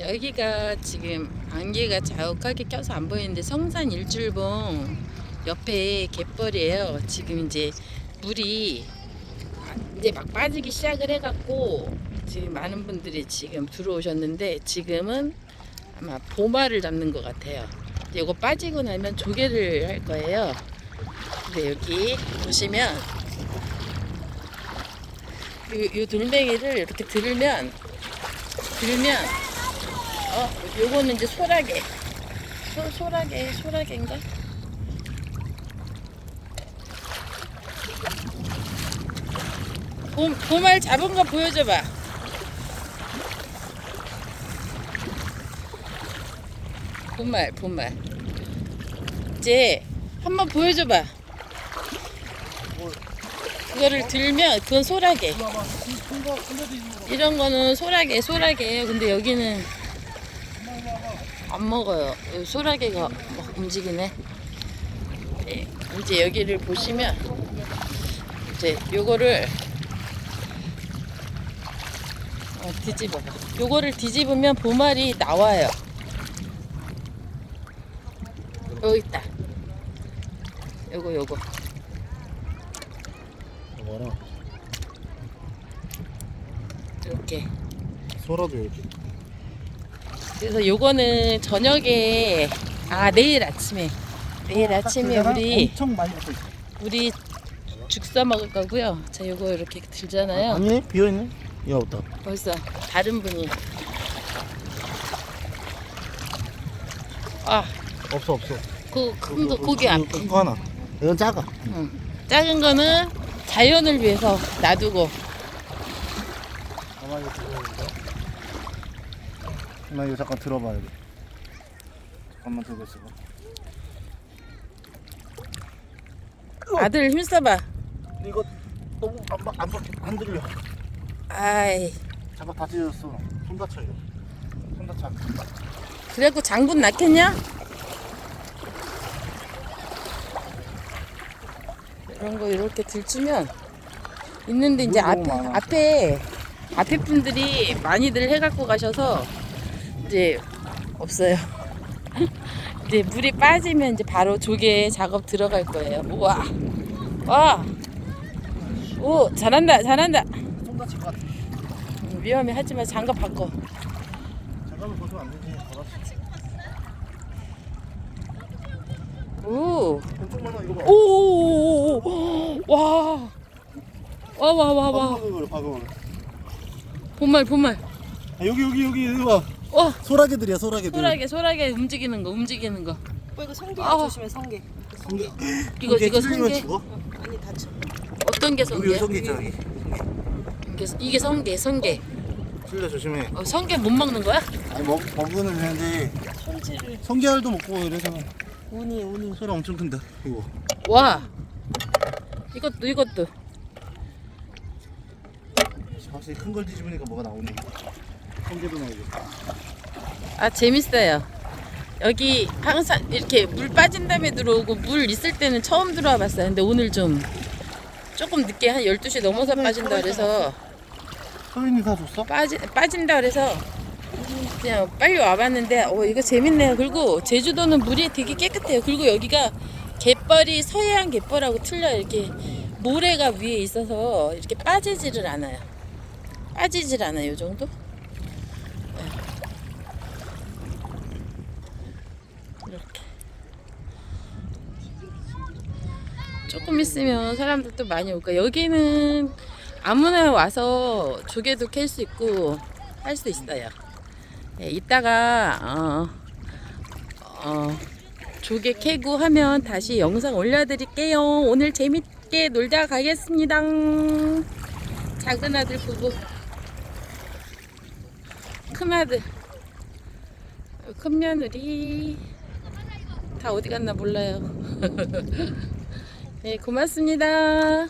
여기가 지금 안개가 자욱하게 껴서 안 보이는데 성산 일출봉 옆에 갯벌이에요. 지금 이제 물이 이제 막 빠지기 시작을 해갖고 지금 많은 분들이 지금 들어오셨는데 지금은 아마 보마를 잡는 것 같아요. 이거 빠지고 나면 조개를 할 거예요. 근데 여기 보시면 이, 이 돌멩이를 이렇게 들으면 들면 어 요거는 이제 소라게 소, 소라게 소라게인가? 봄, 봄알 잡은 거 보여줘봐 봄말 봄말 이제 한번 보여줘봐 그거를 들면 그건 소라게. 이런 거는 소라게 소라게예요. 근데 여기는 안 먹어요. 소라게가 막 움직이네. 네, 이제 여기를 보시면 이제 요거를 어, 뒤집어 봐. 요거를 뒤집으면 보말이 나와요. 여기 있다. 요거 요거. 이렇게. 소라도 이렇게. 그래서 요거는 저녁에 아 내일 아침에 내일 아침에 우리 엄청 많이 붙어 있어. 우리 죽써 먹을 거고요. 자 요거 이렇게 들잖아요. 아니네 비어 있네. 야 없다. 벌써 다른 분이 아 없어 없어. 그큰거 고기 앞에 큰거 하나. 이건 작아. 응. 작은 거는 자연을 위해서 놔두고 가만히. 나 이거 잠깐 들어봐야 돼. 잠깐만 들고 있어봐. 아들 힘써봐. 이거 너무 안, 바- 안, 바- 안 들려. 아이 잠깐 다 찢어졌어. 손 다쳐 이거. 손 다쳐. 그래갖고 장군 낳겠냐? 이런 거 이렇게 들추면 있는데 이제 물 앞에 너무 많아. 앞에 앞에 분들이 많이들 해갖고 가셔서 이제 없어요. 이제 물이 빠지면 이제 바로 조개 작업 들어갈 거예요. 우와, 와, 오 잘한다, 잘한다. 손 다칠 것 같아. 음, 위험해 하지만 장갑 바꿔. 잠깐만 벗으면 안 되지. 오. 엄청 많아 이거 봐. 오 오 오 오 와. 와 와 와 와. 바글바글. 본말 본말. 아, 여기 여기 여기 여기 봐. 와 소라게들이야 소라게들. 소라게 소라게 움직이는 거 움직이는 거. 어, 이거 성게 아. 조심해 성게. 성게. 이거 이거 성게. 죽어? 아니 다쳐. 어떤 게 여기 성게야? 여기 성게 있잖아 여기. 이게, 이게 성게 성게. 찔려 조심해. 어, 성게 못 먹는 거야? 아니 먹 먹으면 되는데 손질을 성게알도 먹고 이래서 운이 운이. 소라 엄청 큰다 이거. 와. 이것도 이것도. 확실히 큰 걸 뒤집으니까 뭐가 나오네. 아 재밌어요. 여기 항상 이렇게 물 빠진 다음에 들어오고 물 있을 때는 처음 들어와 봤어요. 근데 오늘 좀 조금 늦게 한 12시 넘어서 빠진다 그래서 서인이 사 줬어? 빠지, 빠진다 그래서 그냥 빨리 와봤는데 어 이거 재밌네요. 그리고 제주도는 물이 되게 깨끗해요. 그리고 여기가 갯벌이 서해안 갯벌하고 틀려요. 이렇게 모래가 위에 있어서 이렇게 빠지지를 않아요. 빠지질 않아요. 이 정도? 네. 이렇게 조금 있으면 사람들 또 많이 올 거예요. 여기는 아무나 와서 조개도 캘 수 있고 할 수 있어요. 예, 이따가 어, 어, 조개 캐고 하면 다시 영상 올려드릴게요. 오늘 재밌게 놀다 가겠습니다. 작은 아들 부부, 큰 아들, 큰 며느리 다 어디 갔나 몰라요. 네, 고맙습니다.